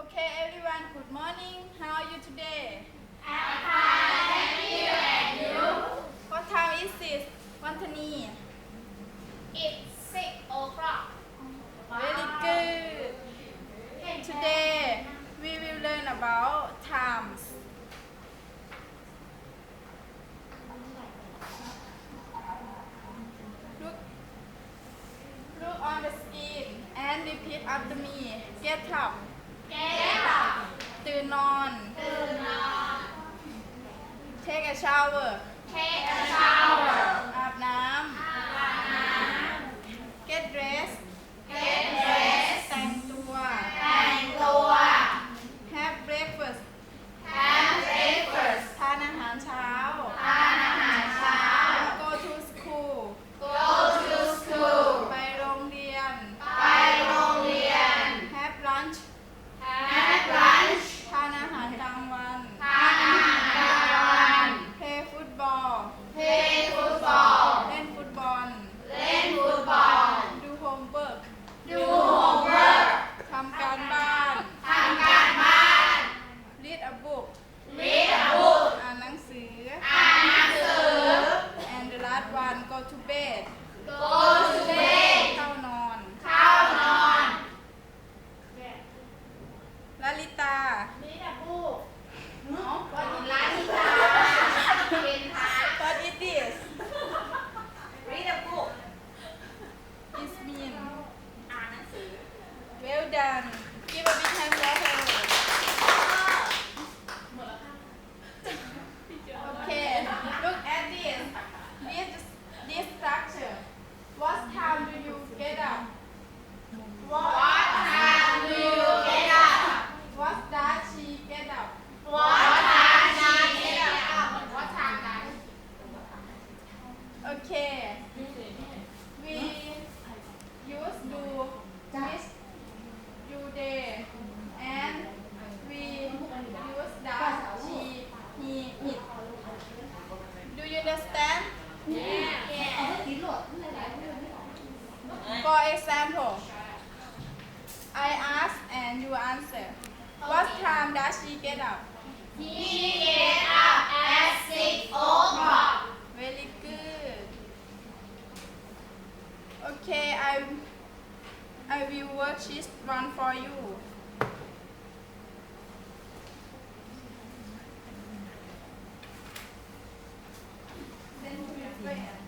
Okay, everyone, good morning. How are you today? I'm fine, thank you, and you? What time is it, Wantani? It's 6 o'clock. Very good. Today, we will learn about times. Look, look on the screen and repeat after me. Get up. flower purchased one for you. Then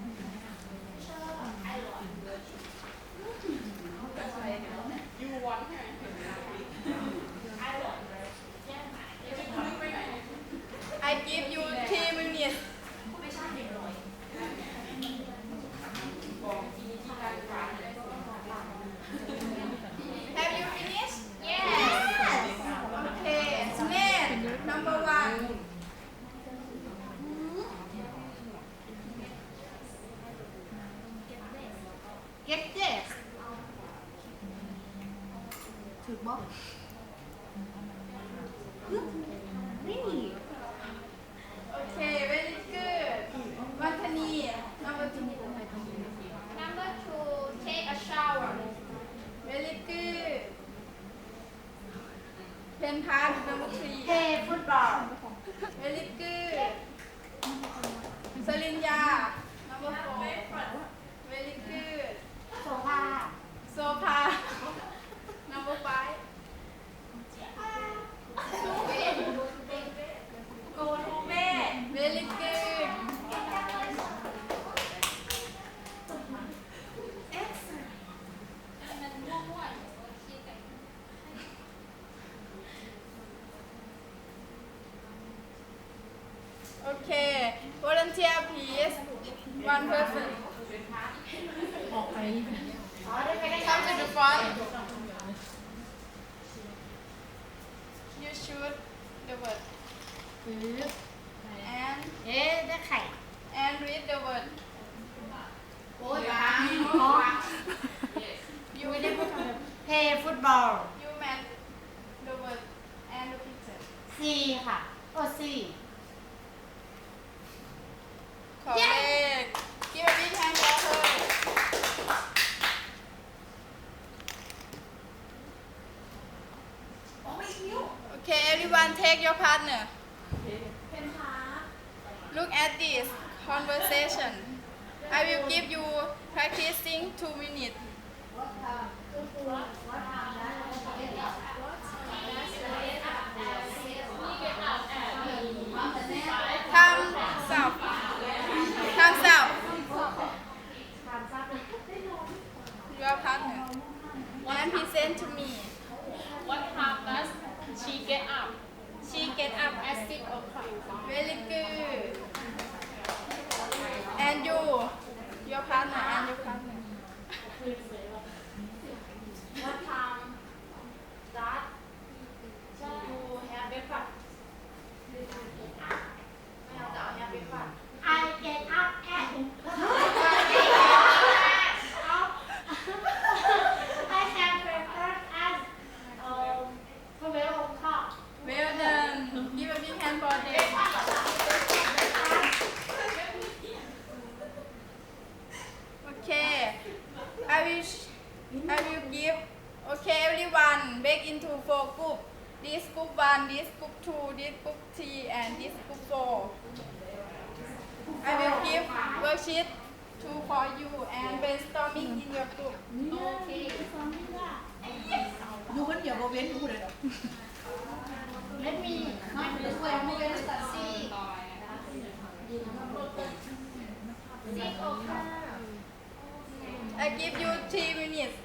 จ็กเจ็กถือบ๊อบนี่ โอเค very good วัฒนีนำมาจุ่มผมให้ทำดี number two take a shower very good เพนพาร์ท number three play football very good สลินยา number four Sofa. Number five. Two bed. Go to bed. Very good. Okay, volunteer please. One person. Come to Dufan. You shoot the word. And and read the word. โอ้ย You เพฟุตบอล take your partner. Look at this conversation. I will give you practicing two minutes. Thumbs up. Thumbs up. Your partner. And present to me. What time does she get up? Get up At six o'clock. Very good. And you, your partner and your partner. give. Okay, everyone break into four group. This group one, this group two, this group three, and this group four. I will give worksheet two for you and brainstorming in your group. อยู่คนเดียวบ่เว้นอยู่เลยดอก Let me เนาะช่วยไม่เว้นตัดซี่ six o'clock. I give you three minutes.